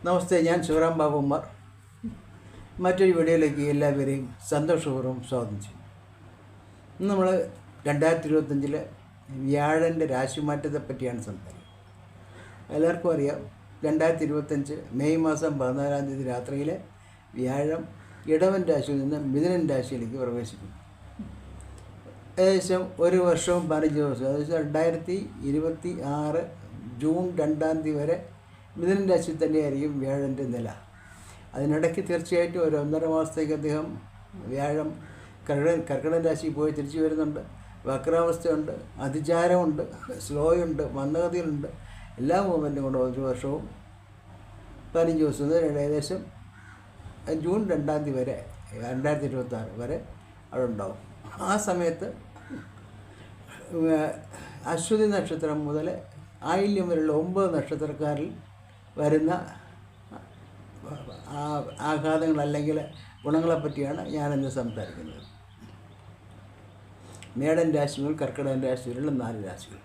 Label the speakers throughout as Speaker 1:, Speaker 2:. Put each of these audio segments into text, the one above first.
Speaker 1: നമസ്തേ ഞാൻ ശിവറാം ബാബുമാർ മറ്റൊരു വീഡിയോയിലേക്ക് എല്ലാവരെയും സന്തോഷപൂർവം സ്വാഗതം ചെയ്യും ഇന്ന് നമ്മൾ രണ്ടായിരത്തി ഇരുപത്തഞ്ചിലെ വ്യാഴന്റെ രാശിമാറ്റത്തെ പറ്റിയാണ് സംസാരിക്കുന്നത് എല്ലാവർക്കും അറിയാം രണ്ടായിരത്തി ഇരുപത്തഞ്ച് മെയ് മാസം പതിനാലാം തീയതി രാത്രിയിലെ വ്യാഴം ഇടവൻ രാശിയിൽ നിന്ന് മിഥുനൻ രാശിയിലേക്ക് പ്രവേശിക്കുന്നു. ഏകദേശം ഒരു വർഷവും പതിനഞ്ച് ദിവസം ഏകദേശം രണ്ടായിരത്തി ഇരുപത്തി ആറ് ജൂൺ രണ്ടാം തീയതി വരെ മിഥുനൻ രാശിയിൽ തന്നെയായിരിക്കും വ്യാഴന്റെ നില. അതിനിടയ്ക്ക് തീർച്ചയായിട്ടും ഒരു ഒന്നര മാസത്തേക്ക് അദ്ദേഹം വ്യാഴം കർക്കിട കർക്കിടക രാശിയിൽ പോയി തിരിച്ചു വരുന്നുണ്ട്. വക്രാവസ്ഥയുണ്ട് അതിചാരമുണ്ട് സ്ലോയുണ്ട് മന്ദഗതിയിലുണ്ട്. എല്ലാ മൂവ്മെന്റും കൊണ്ട് ഒരു വർഷവും പതിനഞ്ച് ദിവസം ഇത് ഏകദേശം ജൂൺ രണ്ടാം തീയതി വരെ രണ്ടായിരത്തി ഇരുപത്തി ആറ് വരെ അവിടെ ഉണ്ടാവും. ആ സമയത്ത് അശ്വതി നക്ഷത്രം മുതൽ ആയില്യം വരെയുള്ള ഒമ്പത് നക്ഷത്രക്കാരിൽ വരുന്ന ആഘാതങ്ങൾ അല്ലെങ്കിൽ ഗുണങ്ങളെ പറ്റിയാണ് ഞാനിന്ന് സംസാരിക്കുന്നത്. മേടൻ രാശികൾ കർക്കിടകൻ രാശി നാല് രാശികൾ.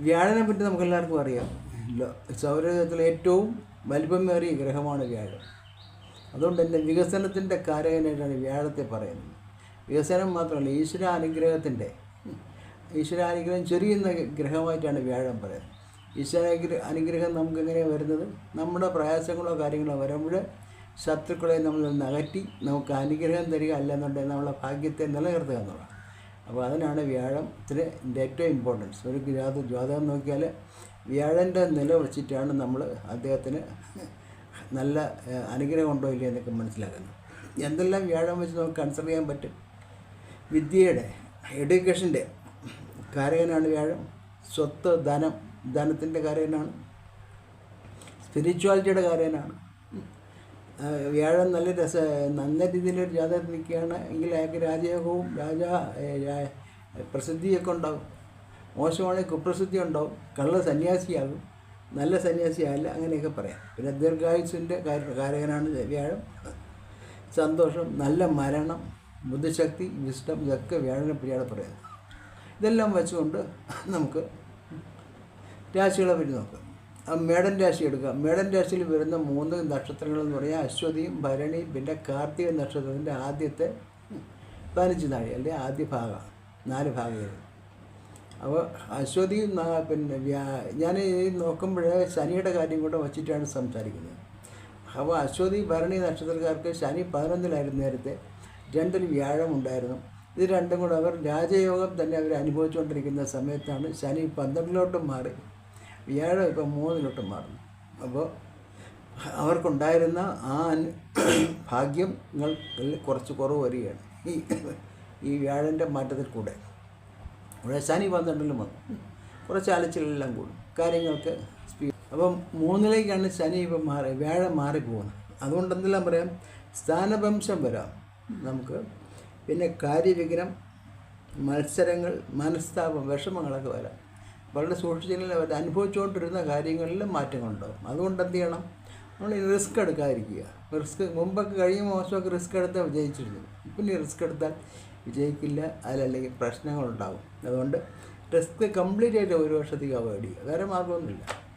Speaker 1: വ്യാഴനെ പറ്റി നമുക്ക് എല്ലാവർക്കും അറിയാം. സൗരത്തിൽ ഏറ്റവും വലിപ്പമേറിയ ഗ്രഹമാണ് വ്യാഴം. അതുകൊണ്ട് തന്നെ വികസനത്തിന്റെ കാരകനായിട്ടാണ് വ്യാഴത്തെ പറയുന്നത്. വികസനം മാത്രമല്ല ഈശ്വര അനുഗ്രഹത്തിന്റെ ഈശ്വരാനുഗ്രഹം ചെറിയുന്ന ഗ്രഹമായിട്ടാണ് വ്യാഴം പറയുന്നത്. ഈശ്വരാനുഗ്രഹ അനുഗ്രഹം നമുക്ക് എങ്ങനെയാണ് വരുന്നത്? നമ്മുടെ പ്രയാസങ്ങളോ കാര്യങ്ങളോ വരുമ്പോൾ ശത്രുക്കളെ നമ്മൾ നകറ്റി നമുക്ക് അനുഗ്രഹം തരിക അല്ലെന്നുണ്ടെങ്കിൽ നമ്മളെ ഭാഗ്യത്തെ നിലനിർത്തുക എന്നുള്ളതാണ്. അപ്പോൾ അതിനാണ് വ്യാഴത്തിന് ഏറ്റവും ഇമ്പോർട്ടൻസ് ഒരു ഗ്രാത ജാതകം നോക്കിയാൽ വ്യാഴന്റെ നില വെച്ചിട്ടാണ് നമ്മൾ അദ്ദേഹത്തിന് നല്ല അനുഗ്രഹം ഉണ്ടോ ഇല്ലയോ എന്നൊക്കെ മനസ്സിലാക്കുന്നത്. എന്തെല്ലാം വ്യാഴം വെച്ച് നമുക്ക് കൺസിഡർ ചെയ്യാൻ പറ്റും? വിദ്യയുടെ എഡ്യൂക്കേഷന്റെ കാരകനാണ് വ്യാഴം. സ്വത്ത് ധനം ധനത്തിന്റെ കാരകനാണ്. സ്പിരിച്വാലിറ്റിയുടെ കാരകനാണ്. ആ, വ്യാഴം നല്ല രസ നല്ല രീതിയിലൊരു ജാതകം നിൽക്കുകയാണ്. എങ്കിൽ അയാൾക്ക് രാജയോഗവും രാജ പ്രസിദ്ധിയൊക്കെ ഉണ്ടാവും. മോശമാണെങ്കിൽ കുപ്രസിദ്ധി ഉണ്ടാവും. കള്ള സന്യാസിയാകും. നല്ല സന്യാസിയാകില്ല അങ്ങനെയൊക്കെ പറയാം. പിന്നെ ദീർഘായുസിന്റെ കാരകനാണ് വ്യാഴം. സന്തോഷം നല്ല മരണം ബുദ്ധിശക്തി വിഷ്ടം ഇതൊക്കെ വ്യാഴനെ പറ്റിയാണ് പറയുന്നത്. ഇതെല്ലാം വെച്ചുകൊണ്ട് നമുക്ക് രാശികളെ പറ്റി നോക്കാം. മേടൻ രാശി എടുക്കുക. മേടൻ രാശിയിൽ വരുന്ന മൂന്ന് നക്ഷത്രങ്ങൾ എന്ന് പറഞ്ഞാൽ അശ്വതിയും ഭരണിയും പിന്നെ കാർത്തിക നക്ഷത്രത്തിന്റെ ആദ്യത്തെ പതിനഞ്ച് നാഴി അല്ലെങ്കിൽ ആദ്യ ഭാഗം. നാല് ഭാഗം. അപ്പോൾ അശ്വതി പിന്നെ വ്യാ- ഞാൻ ഈ നോക്കുമ്പോൾ ശനിയുടെ കാര്യം കൂടെ വച്ചിട്ടാണ് സംസാരിക്കുന്നത്. അപ്പോൾ അശ്വതി ഭരണി നക്ഷത്രക്കാർക്ക് ശനി പതിനൊന്നിലായിരുന്നു നേരത്തെ. രണ്ടിൽ വ്യാഴം ഉണ്ടായിരുന്നു. ഇത് രണ്ടും കൂടെ അവർ രാജയോഗം തന്നെ അവർ അനുഭവിച്ചുകൊണ്ടിരിക്കുന്ന സമയത്താണ് ശനി പന്ത്രണ്ടിലോട്ടും മാറി. വ്യാഴം ഇപ്പം മൂന്നിലോട്ട് മാറുന്നു. അപ്പോൾ അവർക്കുണ്ടായിരുന്ന ആ അനു- ഭാഗ്യങ്ങൾ കുറച്ച് കുറവ് വരികയാണ്. ഈ ഈ വ്യാഴന്റെ മാറ്റത്തിൽ കൂടെ. ഇവിടെ ശനി പന്ത്രണ്ടിലും വന്നു. കുറച്ച് അലച്ചിലെല്ലാം കൂടും. കാര്യങ്ങൾക്ക് സ്പീഡ് അപ്പം മൂന്നിലേക്കാണ് ശനി ഇപ്പം മാറി വ്യാഴം മാറിപ്പോകുന്നത് അതുകൊണ്ട് എന്തെല്ലാം പറയാം? സ്ഥാനഭംശം വരാം നമുക്ക്. പിന്നെ കാര്യവിഘ്നം മത്സരങ്ങൾ മനസ്താപം വിഷമങ്ങളൊക്കെ വരാം. വളരെ സൂക്ഷിച്ചില്ലെങ്കിൽ അവർ അനുഭവിച്ചുകൊണ്ടിരുന്ന കാര്യങ്ങളിൽ മാറ്റങ്ങളുണ്ടാകും അതുകൊണ്ട് എന്ത് ചെയ്യണം? നമ്മൾ റിസ്ക് എടുക്കാതിരിക്കുക. റിസ്ക് മുമ്പൊക്കെ കഴിഞ്ഞ മാസമൊക്കെ റിസ്ക് എടുത്താൽ വിജയിച്ചിരുന്നു. ഇപ്പം ഈ റിസ്ക് എടുത്താൽ വിജയിക്കില്ല. അതിലല്ലെങ്കിൽ പ്രശ്നങ്ങളുണ്ടാകും അതുകൊണ്ട് റിസ്ക് കംപ്ലീറ്റ് ആയിട്ട് ഒരു വർഷത്തേക്ക് അവോയ്ഡ് ചെയ്യുക. വേറെ മാർഗമൊന്നുമില്ല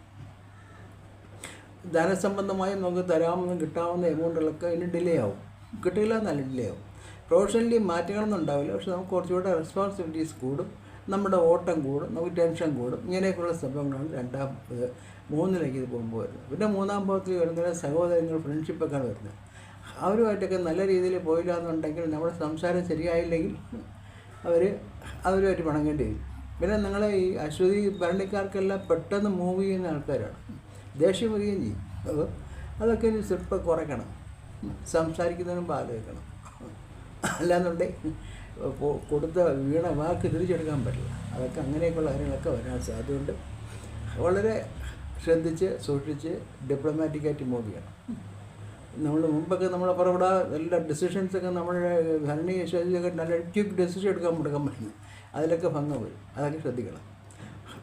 Speaker 1: ധനസംബന്ധമായി നമുക്ക് തരാമെന്നും കിട്ടാവുന്ന എമൗണ്ടുകളൊക്കെ ഇനി ഡിലേ ആവും. കിട്ടില്ല എന്നല്ല ഡിലേ ആവും. പ്രൊഫഷണലി മാറ്റങ്ങളൊന്നും ഉണ്ടാവില്ല. പക്ഷെ നമുക്ക് കുറച്ചുകൂടെ റെസ്പോൺസിബിലിറ്റീസ് കൂടും. നമ്മുടെ ഓട്ടം കൂടും നമുക്ക് ടെൻഷൻ കൂടും. ഇങ്ങനെയൊക്കെയുള്ള സംഭവങ്ങളാണ് രണ്ടാം മൂന്നിലേക്ക് ഇത് പോകുമ്പോൾ വരുന്നത്. പിന്നെ മൂന്നാം ഭാഗത്തിൽ വരുന്നത് സഹോദരങ്ങൾ ഫ്രണ്ട്ഷിപ്പൊക്കെയാണ് വരുന്നത്. അവരുമായിട്ടൊക്കെ നല്ല രീതിയിൽ പോയില്ല എന്നുണ്ടെങ്കിൽ നമ്മുടെ സംസാരം ശരിയായില്ലെങ്കിൽ അവർ അവരുമായിട്ട് പണങ്ങേണ്ടി വരും. പിന്നെ നിങ്ങൾ ഈ അശ്വതി ഭരണിക്കാർക്കെല്ലാം പെട്ടെന്ന് മൂവ് ചെയ്യുന്ന ആൾക്കാരാണ്. ദേഷ്യം വരികയും ചെയ്യും. അപ്പോൾ അതൊക്കെ ഒരു സ്വല്പം കുറയ്ക്കണം. സംസാരിക്കുന്നതിനും ആലോചിക്കണം അല്ലാന്നുണ്ടെങ്കിൽ കൊടുത്ത വീണ വാക്ക് തിരിച്ചെടുക്കാൻ പറ്റില്ല. അതൊക്കെ അങ്ങനെയൊക്കെയുള്ള കാര്യങ്ങളൊക്കെ വരാൻ സാധ്യതയുണ്ട്. വളരെ ശ്രദ്ധിച്ച് സൂക്ഷിച്ച് ഡിപ്ലോമാറ്റിക്കായിട്ട് മൂവ് ചെയ്യണം. നമ്മൾ മുമ്പൊക്കെ നമ്മളെ പുറപ്പെടാ എല്ലാ ഡിസിഷൻസൊക്കെ നമ്മുടെ ഭരണീയ ശൈലിയൊക്കെ നല്ല ക്വിക്ക് ഡെസിഷൻ എടുക്കാൻ കൊടുക്കാൻ പറ്റുന്നു അതിലൊക്കെ ഭംഗം വരും. അതൊക്കെ ശ്രദ്ധിക്കണം.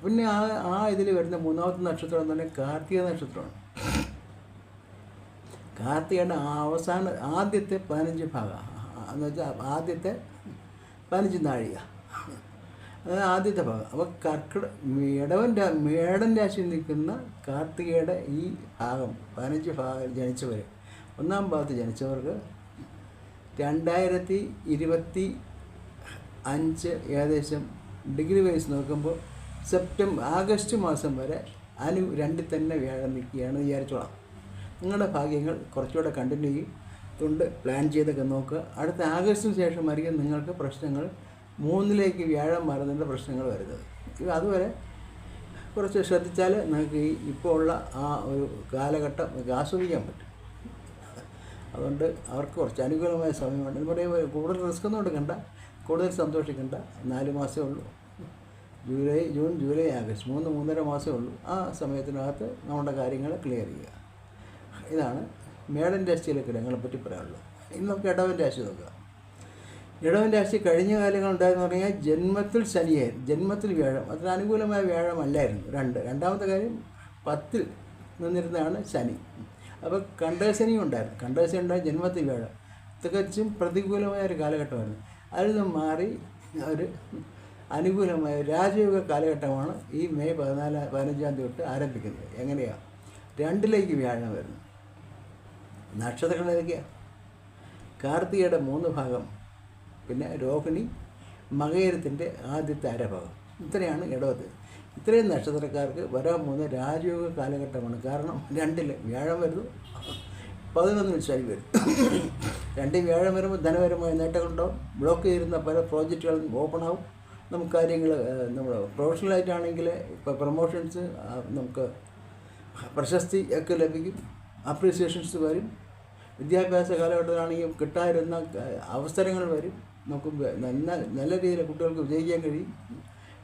Speaker 1: പിന്നെ ആ ആ ഇതിൽ വരുന്ന മൂന്നാമത്തെ നക്ഷത്രം തന്നെ കാർത്തിക നക്ഷത്രമാണ്. കാർത്തികയുടെ അവസാന ആദ്യത്തെ പതിനഞ്ച് ഭാഗം. എന്ന് വെച്ചാൽ ആദ്യത്തെ പതിനഞ്ച് നാഴിക അതായത് ആദ്യത്തെ ഭാഗം. അപ്പോൾ കർക്കിട ഇടവൻ മേടൻ രാശിയിൽ നിൽക്കുന്ന കാർത്തികയുടെ ഈ ഭാഗം പതിനഞ്ച് ഭാഗം ജനിച്ചവർ ഒന്നാം ഭാഗത്ത് ജനിച്ചവർക്ക് രണ്ടായിരത്തി ഇരുപത്തി അഞ്ച് ഏകദേശം ഡിഗ്രി വൈസ് നോക്കുമ്പോൾ സെപ്റ്റംബർ ആഗസ്റ്റ് മാസം വരെ അനു രണ്ടിൽ തന്നെ വ്യാഴം നിൽക്കുകയാണ് വിചാരിച്ചോളാം. നിങ്ങളുടെ ഭാഗ്യങ്ങൾ കുറച്ചുകൂടെ കണ്ടിന്യൂ ചെയ്യും. കൊണ്ട് പ്ലാൻ ചെയ്തൊക്കെ നോക്കുക. അടുത്ത ആഗസ്റ്റിന് ശേഷമായിരിക്കും നിങ്ങൾക്ക് പ്രശ്നങ്ങൾ. മൂന്നിലേക്ക് വ്യാഴം മാറുന്നതിന്റെ പ്രശ്നങ്ങൾ വരുന്നത്. ഇത് അതുവരെ കുറച്ച് ശ്രദ്ധിച്ചാൽ നിങ്ങൾക്ക് ഈ ഇപ്പോൾ ഉള്ള ആ ഒരു കാലഘട്ടം ആസ്വദിക്കാൻ പറ്റും. അതുകൊണ്ട് അവർക്ക് കുറച്ച് അനുകൂലമായ സമയമാണ് എന്ന് പറയുമ്പോൾ കൂടുതൽ റിസ്ക് ഒന്നും എടുക്കണ്ട. കൂടുതൽ സന്തോഷിക്കണ്ട. നാല് മാസമേ ഉള്ളൂ. ജൂലൈ ജൂൺ ജൂലൈ ആഗസ്റ്റ് മൂന്ന് മൂന്നര മാസമേ ഉള്ളൂ. ആ സമയത്തിനകത്ത് നമ്മുടെ കാര്യങ്ങൾ ക്ലിയർ ചെയ്യുക. ഇതാണ് മേടൻ രാശിയിലെ ഗ്രഹങ്ങളെ പറ്റി പറയാനുള്ളൂ. ഇനി നമുക്ക് ഇടവൻ രാശി നോക്കാം. ഇടവൻ രാശി കഴിഞ്ഞ കാലങ്ങൾ ഉണ്ടായെന്ന് പറഞ്ഞാൽ ജന്മത്തിൽ ശനിയായിരുന്നു ജന്മത്തിൽ വ്യാഴം. അതിന് അനുകൂലമായ വ്യാഴമല്ലായിരുന്നു. രണ്ട് രണ്ടാമത്തെ കാര്യം പത്തിൽ നിന്നിരുന്നതാണ് ശനി. അപ്പോൾ കണ്ടശനിയും ഉണ്ടായിരുന്നു. കണ്ടശനി ഉണ്ടായ ജന്മത്തിൽ വ്യാഴം. തികച്ചും പ്രതികൂലമായ ഒരു കാലഘട്ടമായിരുന്നു. അതിൽ നിന്ന് മാറി ഒരു അനുകൂലമായ രാജയോഗ കാലഘട്ടമാണ് ഈ മെയ് പതിനാല് പതിനഞ്ചാം തീയതി തൊട്ട് ആരംഭിക്കുന്നത്. എങ്ങനെയാണ് രണ്ടിലേക്ക് വ്യാഴം വരുന്നു. നക്ഷത്രങ്ങൾ ഏതൊക്കെയാണ് കാർത്തികയുടെ മൂന്ന് ഭാഗം പിന്നെ രോഹിണി മകേരത്തിന്റെ ആദ്യത്തെ അരഭാഗം. ഇത്രയാണ് ഇടവത്ത്. ഇത്രയും നക്ഷത്രക്കാർക്ക് വരാൻ പോകുന്ന രാജയോഗ കാലഘട്ടമാണ്. കാരണം രണ്ടിൽ വ്യാഴം വരുന്നു പതിനൊന്നിൽ ശനി വരും. രണ്ട് വ്യാഴം വരുമ്പോൾ ധനപരമായ നേട്ടങ്ങളുണ്ടാവും. ബ്ലോക്ക് ചെയ്തിരുന്ന പല പ്രോജക്റ്റുകളും ഓപ്പൺ ആവും. നമുക്ക് കാര്യങ്ങൾ നമ്മൾ പ്രൊഫഷണലായിട്ടാണെങ്കിൽ ഇപ്പോൾ പ്രൊമോഷൻസ് നമുക്ക് പ്രശസ്തി ഒക്കെ ലഭിക്കും. അപ്രീസിയേഷൻസ് വരും. വിദ്യാഭ്യാസ കാലഘട്ടത്തിലാണെങ്കിൽ കിട്ടാതിരുന്ന അവസരങ്ങൾ വരും. നമുക്ക് നല്ല നല്ല രീതിയിൽ കുട്ടികൾക്ക് വിജയിക്കാൻ കഴിയും.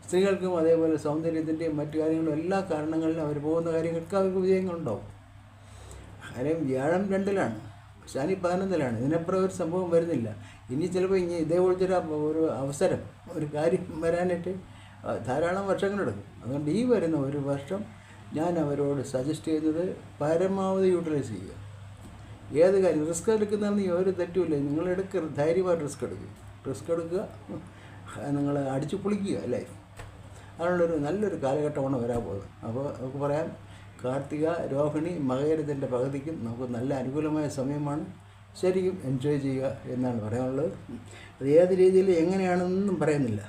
Speaker 1: സ്ത്രീകൾക്കും അതേപോലെ സൗന്ദര്യത്തിന്റെയും മറ്റു കാര്യങ്ങളും എല്ലാ കാരണങ്ങളിലും അവർ പോകുന്ന കാര്യങ്ങൾക്ക് അവർക്ക് വിജയങ്ങളുണ്ടാവും. കാര്യം വ്യാഴം രണ്ടിലാണ്. ശനി പതിനൊന്നിലാണ്. ഇതിനപ്പുറം ഒരു സംഭവം വരുന്നില്ല. ഇനി ചിലപ്പോൾ ഇനി ഇതേപോലത്തെ ഒരു അവസരം ഒരു കാര്യം വരാനായിട്ട് ധാരാളം വർഷങ്ങളെടുക്കും അതുകൊണ്ട് ഈ വരുന്ന ഒരു വർഷം ഞാൻ അവരോട് സജസ്റ്റ് ചെയ്യുന്നത് പരമാവധി യൂട്ടിലൈസ് ചെയ്യുക. ഏത് കാര്യം? റിസ്ക് എടുക്കുന്നതെന്ന് ഒരു തെറ്റുമില്ല? നിങ്ങൾ എടുക്കരുത് ധൈര്യമായിട്ട് റിസ്ക് എടുക്കുക റിസ്ക് എടുക്കുക നിങ്ങൾ അടിച്ചു പൊളിക്കുക ലൈഫ് അതിനുള്ളൊരു നല്ലൊരു കാലഘട്ടമാണ് വരാൻ പോകുന്നത്. അപ്പോൾ നമുക്ക് പറയാം കാർത്തിക രോഹിണി മകരത്തിന്റെ പകുതിക്കും നമുക്ക് നല്ല അനുകൂലമായ സമയമാണ്. ശരിക്കും എൻജോയ് ചെയ്യുക എന്നാണ് പറയാനുള്ളത്. അത് ഏത് രീതിയിൽ എങ്ങനെയാണെന്നൊന്നും പറയുന്നില്ല.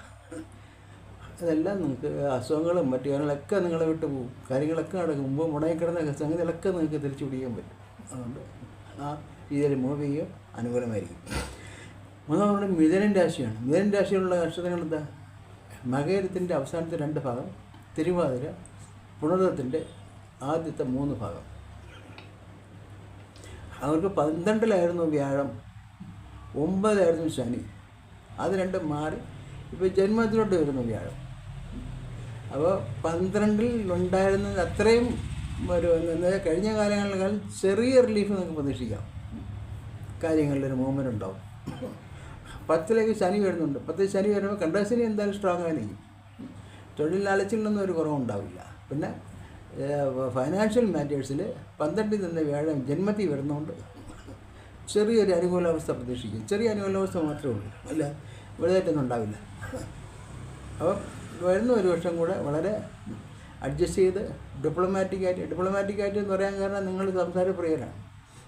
Speaker 1: അതെല്ലാം നിങ്ങൾക്ക് അസുഖങ്ങളും മറ്റു കാര്യങ്ങളൊക്കെ നിങ്ങളെ വിട്ട് പോകും. കാര്യങ്ങളൊക്കെ നടക്കും മുമ്പ് മുടങ്ങിക്കിടന്ന സംഗതികളൊക്കെ നിങ്ങൾക്ക് തിരിച്ചു പിടിക്കാൻ പറ്റും. അതുകൊണ്ട് ആ രീതിയിൽ മൂവ് ചെയ്യുക അനുകൂലമായിരിക്കും. മൂന്നാമത് മിഥുനൻ രാശിയാണ്. മിഥുനൻ രാശിയിലുള്ള നക്ഷത്രങ്ങൾ എന്താ? മകരത്തിന്റെ അവസാനത്തെ രണ്ട് ഭാഗം തിരുവാതിര പുണർത്തിന്റെ ആദ്യത്തെ മൂന്ന് ഭാഗം. അവർക്ക് പന്ത്രണ്ടിലായിരുന്നു വ്യാഴം ഒമ്പതിലായിരുന്നു ശനി. അത് രണ്ടും മാറി ഇപ്പോൾ ജന്മത്തിലോട്ട് വരുന്നു വ്യാഴം. അപ്പോൾ പന്ത്രണ്ടിൽ ഉണ്ടായിരുന്നത് അത്രയും എന്താ കഴിഞ്ഞ കാലങ്ങളിൽ ചെറിയ റിലീഫ് നമുക്ക് പ്രതീക്ഷിക്കാം. കാര്യങ്ങളിലൊരു മൂവ്മെന്റ് ഉണ്ടാവും. പത്തിലേക്ക് ശനി വരുന്നുണ്ട്. പത്തിൽ ശനി വരുമ്പോൾ കണ്ടശനി എന്തായാലും സ്ട്രോങ് ആയിരിക്കും തൊഴിൽ അലച്ചിലൊന്നും ഒരു കുറവുണ്ടാവില്ല പിന്നെ ഫൈനാൻഷ്യൽ മാറ്റേഴ്സിൽ പന്ത്രണ്ടിൽ നിന്ന് വ്യാഴം ജന്മത്തിൽ വരുന്നതുകൊണ്ട് ചെറിയൊരു അനുകൂലാവസ്ഥ പ്രതീക്ഷിക്കും. ചെറിയ അനുകൂലാവസ്ഥ മാത്രമേ ഉള്ളൂ. അല്ല വലുതായിട്ടൊന്നും ഉണ്ടാവില്ല. അപ്പം വരുന്ന ഒരു വർഷം കൂടെ വളരെ അഡ്ജസ്റ്റ് ചെയ്ത് ഡിപ്ലോമാറ്റിക്കായിട്ട് ഡിപ്ലോമാറ്റിക്കായിട്ട് എന്ന് പറയാൻ കാരണം നിങ്ങൾ സംസാരപ്രിയരാണ്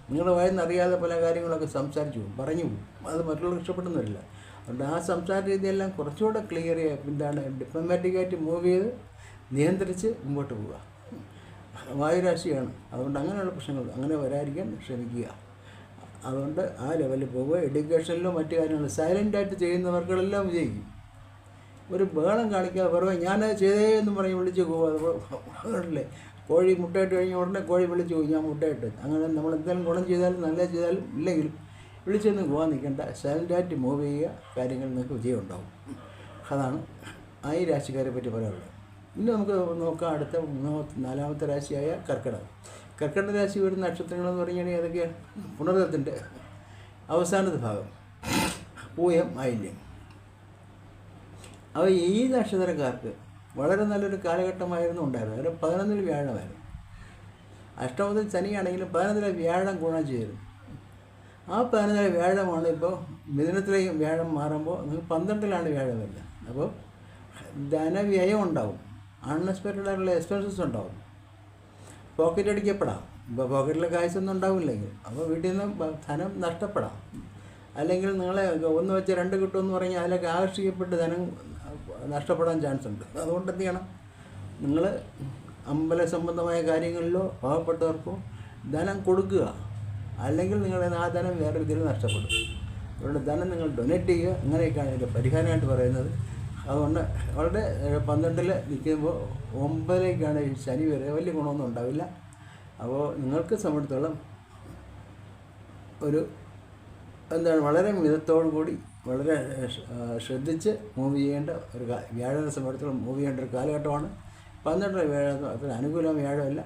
Speaker 1: നിങ്ങളുടെ വായിന്ന് അറിയാതെ പല കാര്യങ്ങളൊക്കെ സംസാരിച്ചു പോകും പറഞ്ഞു പോകും. അത് മറ്റുള്ളവർ ഇഷ്ടപ്പെടുന്നില്ല അതുകൊണ്ട് ആ സംസാര രീതിയെല്ലാം കുറച്ചുകൂടെ ക്ലിയർ ചെയ്യുക എന്താണ് ഡിപ്ലോമാറ്റിക്കായിട്ട് മൂവ് ചെയ്ത് നിയന്ത്രിച്ച് മുമ്പോട്ട് പോവുക. വായുരാശിയാണ്. അതുകൊണ്ട് അങ്ങനെയുള്ള പ്രശ്നങ്ങൾ അങ്ങനെ വരാതിരിക്കാൻ ശ്രമിക്കുക. അതുകൊണ്ട് ആ ലെവലിൽ പോവുക. എഡ്യൂക്കേഷനിലും മറ്റു കാര്യങ്ങളും സൈലന്റായിട്ട് ചെയ്യുന്നവർക്കെല്ലാം വിജയിക്കും. ഒരു ബഹളം കാണിക്കാതെ വെറുതെ ഞാൻ ചെയ്തേ എന്ന് പറഞ്ഞ് വിളിച്ച് പോകാതെ കോഴി മുട്ടയിട്ട് കഴിഞ്ഞ ഉടനെ കോഴി വിളിച്ച് പോകും ഞാൻ മുട്ടയിട്ട്. അങ്ങനെ നമ്മൾ എന്തെങ്കിലും ഗുണം ചെയ്താലും നല്ല ചെയ്താലും ഇല്ലെങ്കിലും വിളിച്ചൊന്നും പോകാൻ നിൽക്കേണ്ട. സൈലന്റായിട്ട് മൂവ് ചെയ്യുക. കാര്യങ്ങൾ നിങ്ങൾക്ക് വിജയം ഉണ്ടാവും അതാണ് ആ ഈ രാശിക്കാരെ പറ്റി പറയാനുള്ളത്. ഇനി നമുക്ക് നോക്കാം അടുത്ത മൂന്നാമത്തെ നാലാമത്തെ രാശിയായ കർക്കിടകം. കർക്കിടക രാശി വരുന്ന നക്ഷത്രങ്ങളെന്ന് പറഞ്ഞാണെങ്കിൽ ഏതൊക്കെയാണ് പുണർത്തത്തിന്റെ അവസാനത്തെ ഭാഗം. പൂയം ആയില്യം അവ ഈ നക്ഷത്രക്കാർക്ക് വളരെ നല്ലൊരു കാലഘട്ടമായിരുന്നു ഉണ്ടായിരുന്നത്. അതിൽ പതിനൊന്നിൽ വ്യാഴമായിരുന്നു. അഷ്ടമത്തിൽ ശനിയാണെങ്കിലും പതിനൊന്നിലെ വ്യാഴം ഗുണം ചെയ്തു. ആ പതിനൊന്നിലെ വ്യാഴമാണ് ഇപ്പോൾ മിഥുനത്തിലെ വ്യാഴം മാറുമ്പോൾ നിങ്ങൾക്ക് പന്ത്രണ്ടിലാണ് വ്യാഴം വരുന്നത്. അപ്പോൾ ധനവ്യയം ഉണ്ടാവും. അൺഎക്സ്പെക്റ്റഡ് ആയിട്ടുള്ള എക്സ്പെൻസസ് ഉണ്ടാവും. പോക്കറ്റ് അടിക്കപ്പെടാം. ഇപ്പോൾ പോക്കറ്റിലെ കാശൊന്നും ഉണ്ടാവില്ലെങ്കിൽ അപ്പോൾ വീട്ടിൽ നിന്ന് ധനം നഷ്ടപ്പെടാം. അല്ലെങ്കിൽ നിങ്ങളെ ഒന്ന് വെച്ച് രണ്ട് കിട്ടുമെന്ന് പറഞ്ഞാൽ അതിലൊക്കെ ആകർഷിക്കപ്പെട്ട് ധനം നഷ്ടപ്പെടാൻ ചാൻസ് ഉണ്ട് അതുകൊണ്ട് എന്ത് ചെയ്യണം? നിങ്ങൾ അമ്പല സംബന്ധമായ കാര്യങ്ങളിലോ പാവപ്പെട്ടവർക്കോ ധനം കൊടുക്കുക. അല്ലെങ്കിൽ നിങ്ങളുടെ ആ ധനം വേറെ രീതിയിൽ നഷ്ടപ്പെടും. അതുകൊണ്ട് ധനം നിങ്ങൾ ഡൊനേറ്റ് ചെയ്യുക. ഇങ്ങനെയൊക്കെയാണ് ഇതിന്റെ പരിഹാരമായിട്ട് പറയുന്നത്. അതുകൊണ്ട് ഏഹ്, പന്ത്രണ്ടിൽ നിൽക്കുമ്പോൾ ഒമ്പതിലേക്കാണ് ശനി വരെ വലിയ ഗുണമൊന്നും ഉണ്ടാവില്ല. അപ്പോൾ നിങ്ങൾക്ക് സംബന്ധിച്ചിടത്തോളം ഒരു എന്താണ് വളരെ മിതത്തോടു കൂടി വളരെ ശ്രദ്ധിച്ച് മൂവ് ചെയ്യേണ്ട ഒരു വ്യാഴം സമയത്തോളം മൂവ് ചെയ്യേണ്ട ഒരു കാലഘട്ടമാണ്. പന്ത്രണ്ടര വ്യാഴം അത്ര അനുകൂലം വ്യാഴമല്ല.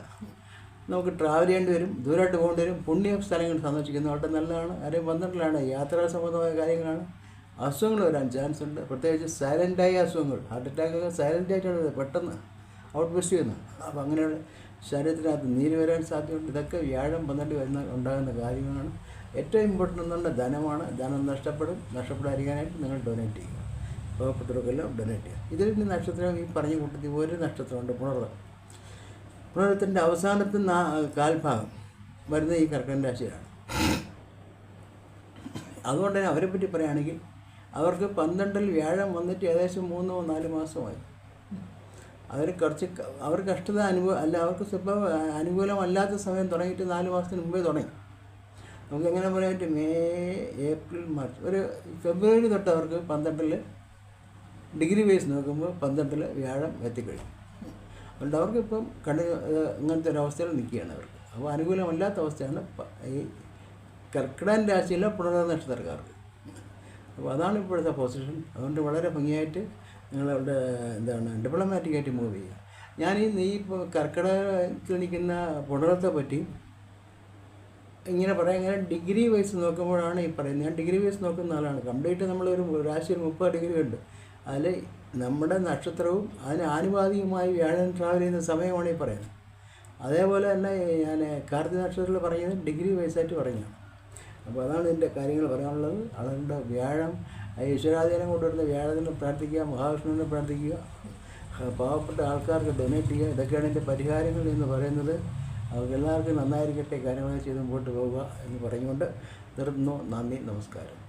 Speaker 1: നമുക്ക് ട്രാവൽ ചെയ്യേണ്ടി വരും ദൂരമായിട്ട് പോകേണ്ടി വരും പുണ്യ സ്ഥലങ്ങൾ സന്ദർശിക്കുന്നത് വളരെ നല്ലതാണ്. കാര്യം പന്ത്രണ്ടിലാണ് യാത്രാ സംബന്ധമായ കാര്യങ്ങളാണ്. അസുഖങ്ങൾ വരാൻ ചാൻസ് ഉണ്ട്. പ്രത്യേകിച്ച് സൈലന്റായ അസുഖങ്ങൾ. ഹാർട്ട് അറ്റാക്കൊക്കെ സൈലന്റായിട്ടാണ്. പെട്ടെന്ന് ഔട്ട് ബസ്റ്റ് ചെയ്യുന്നത് അപ്പോൾ അങ്ങനെയുള്ള ശരീരത്തിനകത്ത് നീര് വരാൻ സാധ്യതയുണ്ട്. ഇതൊക്കെ വ്യാഴം പന്ത്രണ്ട് വരുന്ന ഉണ്ടാകുന്ന കാര്യങ്ങളാണ്. ഏറ്റവും ഇമ്പോർട്ടന്റ് എന്നുള്ള ധനമാണ്. ധനം നഷ്ടപ്പെടും. നഷ്ടപ്പെടാതിരിക്കാനായിട്ട് നിങ്ങൾ ഡൊനേറ്റ് ചെയ്യുക. പാവപ്പെട്ടവർക്കെല്ലാം ഡൊനേറ്റ് ചെയ്യുക. ഇതിൽ പിന്നെ നക്ഷത്രം ഈ പറഞ്ഞ കൂട്ടത്തിൽ ഒരു നക്ഷത്രമുണ്ട് പുണർതം പുണർത്തിന്റെ അവസാനത്തെ കാൽഭാഗം വരുന്നത് ഈ കർക്കൻ രാശിയാണ്. അതുകൊണ്ട് തന്നെ അവരെ പറ്റി പറയുകയാണെങ്കിൽ അവർക്ക് പന്ത്രണ്ടിൽ വ്യാഴം വന്നിട്ട് ഏകദേശം മൂന്നോ നാല് മാസമായി. അവർ കുറച്ച് അവർ കഷ്ടത അനുഭവം അല്ല അവർക്ക് സ്വഭാവം അനുകൂലമല്ലാത്ത സമയം തുടങ്ങിയിട്ട് നാല് മാസത്തിന് മുമ്പേ തുടങ്ങി. നമുക്ക് എങ്ങനെ പറയാൻ പറ്റും? May April March. ഒരു ഫെബ്രുവരി തൊട്ട് അവർക്ക് പന്ത്രണ്ടിൽ ഡിഗ്രി വൈസ് നോക്കുമ്പോൾ പന്ത്രണ്ടിൽ വ്യാഴം എത്തിക്കഴിഞ്ഞു അതുകൊണ്ട് അവർക്കിപ്പം കണ്ണു ഇങ്ങനത്തെ ഒരു അവസ്ഥയിൽ നിൽക്കുകയാണ് അവർക്ക്. അപ്പോൾ അനുകൂലമല്ലാത്ത അവസ്ഥയാണ് ഈ കർക്കിടകൻ രാശിയിലെ പുനർനക്ഷത്രക്കാർക്ക് അപ്പോൾ അതാണ് ഇപ്പോഴത്തെ പൊസിഷൻ അതുകൊണ്ട് വളരെ ഭംഗിയായിട്ട് നിങ്ങളുടെ എന്താണ് ഡിപ്ലോമാറ്റിക്കായിട്ട് മൂവ് ചെയ്യുക. ഞാൻ ഈ ഇപ്പോൾ കർക്കിടകത്തിൽ നിൽക്കുന്ന പുണരത്തെ പറ്റി ഇങ്ങനെ പറയാം ഇങ്ങനെ ഡിഗ്രി വൈസ് നോക്കുമ്പോഴാണ് ഈ പറയുന്നത്. ഞാൻ ഡിഗ്രി വൈസ് നോക്കുന്ന ആളാണ്. കംപ്ലീറ്റ് നമ്മളൊരു രാശിയിൽ മുപ്പത് ഡിഗ്രി ഉണ്ട്. അതിൽ നമ്മുടെ നക്ഷത്രവും അതിന് ആനുപാതികമായി വ്യാഴം ട്രാവൽ ചെയ്യുന്ന സമയമാണ് ഈ പറയുന്നത്. അതേപോലെ തന്നെ ഞാൻ കാർത്തിക നക്ഷത്രത്തിൽ പറയുന്നത് ഡിഗ്രി വൈസായിട്ട് പറഞ്ഞാണ് അപ്പോൾ അതാണ് ഇതിന്റെ കാര്യങ്ങൾ പറയാനുള്ളത്. അതുകൊണ്ട് വ്യാഴം ഈശ്വരാധീനം കൊണ്ടുവരുന്ന വ്യാഴത്തിന് പ്രാർത്ഥിക്കുക മഹാവിഷ്ണുവിനെ പ്രാർത്ഥിക്കുക പാവപ്പെട്ട ആൾക്കാർക്ക് ഡൊനേറ്റ് ചെയ്യുക. ഇതൊക്കെയാണ് ഇതിന്റെ പരിഹാരങ്ങൾ എന്ന് പറയുന്നത്. അവർക്ക് എല്ലാവർക്കും നന്നായിരിക്കട്ടെ. കാര്യമായി ചെയ്ത് മുമ്പോട്ട് പോവുക എന്ന് പറഞ്ഞുകൊണ്ട് നിർത്തുന്നു. നന്ദി നമസ്കാരം.